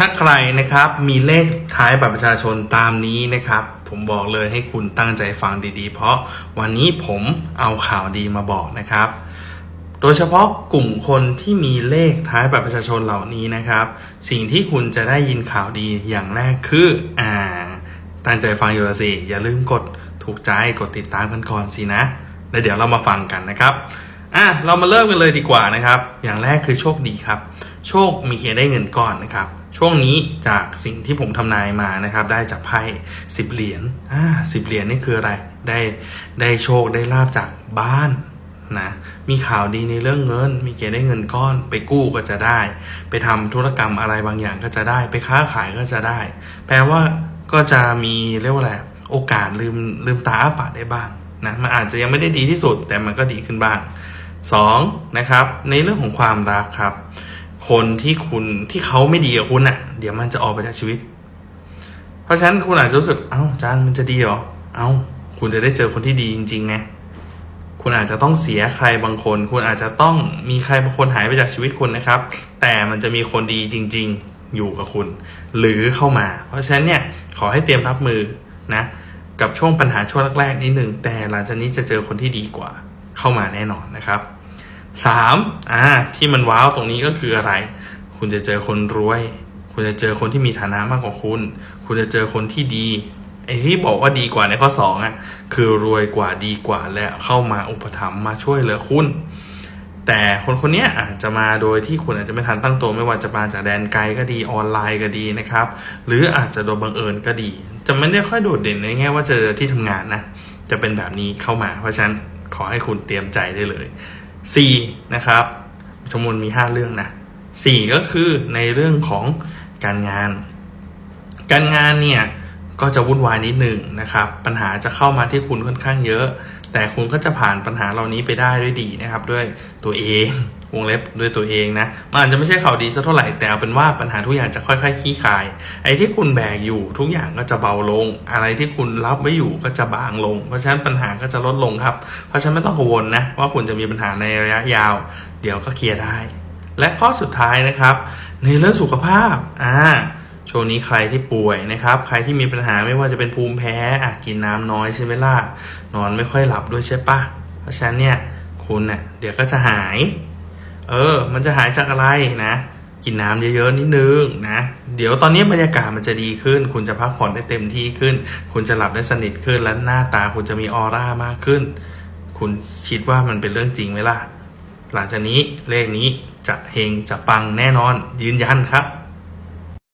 ถ้าใครนะครับมีเลขท้ายบัตรประชาชนตามนี้นะครับ ผมบอกเลยให้คุณตั้งใจฟังดีๆ เพราะวันนี้ผมเอาข่าวดีมาบอกนะครับ โดยเฉพาะกลุ่มคนที่มีเลขท้ายบัตรประชาชนเหล่านี้นะครับ สิ่งที่คุณจะได้ยินข่าวดีอย่างแรกคืออ่า ตั้งใจฟังอยู่ละสิอย่าลืมกดถูกใจกดติดตามกันก่อนสินะแล้วเดี๋ยวเรามาฟังกันนะครับอะเรามาเริ่มกันเลยดีกว่านะครับ อย่างแรกคือโชคดีครับ โชคมีเกณฑ์ได้เงินก้อนนะครับ ช่วงนี้จากสิ่งที่ผมทำนายมานะครับ ได้จากไพ่สิบเหรียญอ่าสิบเหรียญนี่คืออะไร ได้ได้โชคได้ลาบจากบ้านนะมีข่าวดีในเรื่องเงิน มีเกณฑ์ได้เงินก้อน ไปกู้ก็จะได้ ไปทำธุรกรรมอะไรบางอย่างก็จะได้ ไปค้าขายก็จะได้ แปลว่าก็จะมีเรียกว่าอะไรโอกาสลืมลืมตาอ้าปากได้บ้างนะมันอาจจะยังไม่ได้ดีที่สุดแต่มันก็ดีขึ้นบ้างสองนะครับในเรื่องของความรักครับ คนที่คุณที่เขาไม่ดีกับคุณอะ่ะ เดี๋ยวมันจะออกไปจากชีวิต เพราะฉะนั้นคุณอาจจะรู้สึก เอ้าอาจารย์มันจะดีเหรอ เอ้า คุณจะได้เจอคนที่ดีจริงๆไงคุณอาจจะต้องเสียใครบางคน คุณอาจจะต้องมีใครบางคนหายไปจากชีวิตคุณนะครับ แต่มันจะมีคนดีจริง ๆ อยู่กับคุณ หรือเข้ามา เพราะฉะนั้นเนี่ยขอให้เตรียมรับมือนะกับช่วงปัญหาช่วงแรกๆนิดหนึ่งแต่หลังจากนี้จะเจอคนที่ดีกว่าเข้ามาแน่นอนนะครับ สามอ่าที่มันว้าวตรงนี้ก็คืออะไร คุณจะเจอคนรวย คุณจะเจอคนที่มีฐานะมากกว่าคุณ คุณจะเจอคนที่ดีไอ้ที่บอกว่าดีกว่าในข้อสองอะคือรวยกว่าดีกว่าและเข้ามาอุปถัมภ์มาช่วยเหลือคุณ แต่คนคนนี้อาจจะมาโดยที่คุณอาจจะไม่ทันตั้งตัวไม่ว่าจะมาจากแดนไกลก็ดีออนไลน์ก็ดีนะครับ หรืออาจจะโดยบังเอิญก็ดี จะไม่ได้ค่อยโดดเด่นในแง่ว่าเจอที่ทำงานนะจะเป็นแบบนี้เข้ามา เพราะฉะนั้นขอให้คุณเตรียมใจได้เลย 4. นะครับชมวนมี 5 เรื่องนะ4ก็คือในเรื่องของการงาน การงานเนี่ยก็จะวุ่นวายนิดหนึ่งนะครับ ปัญหาจะเข้ามาที่คุณค่อนข้างเยอะ แต่คุณก็จะผ่านปัญหาเหล่านี้ไปได้ด้วยดีนะครับ ด้วยตัวเอง วงเล็บด้วยตัวเองนะ มันอาจจะไม่ใช่ข่าวดีสักเท่าไหร่ แต่เอาเป็นว่าปัญหาทุกอย่างจะค่อยๆคลี่คลาย ไอ้ที่คุณแบกอยู่ทุกอย่างก็จะเบาลง อะไรที่คุณรับไว้อยู่ก็จะบางลง เพราะฉะนั้นปัญหาก็จะลดลงครับ เพราะฉะนั้นไม่ต้องกังวลนะว่าคุณจะมีปัญหาในระยะยาว เดี๋ยวก็เคลียร์ได้ และข้อสุดท้ายนะครับ ในเรื่องสุขภาพ อ่าช่วงนี้ใครที่ป่วยนะครับ ใครที่มีปัญหาไม่ว่าจะเป็นภูมิแพ้อะกินน้ำน้อยใช่ไหมล่ะ นอนไม่ค่อยหลับด้วยใช่ปะเพราะฉะนั้นเนี่ยคุณเน่ยเดี๋ยวก็จะหาย เออ มันจะหายจากอะไรนะ กินน้ำเยอะๆนิดนึงนะ เดี๋ยวตอนนี้บรรยากาศมันจะดีขึ้น คุณจะพักผ่อนได้เต็มที่ขึ้น คุณจะหลับได้สนิทขึ้น และหน้าตาคุณจะมีออร่ามากขึ้น คุณคิดว่ามันเป็นเรื่องจริงไหมล่ะ หลังจากนี้เลขนี้จะเฮงจะปังแน่นอนยืนยันครับ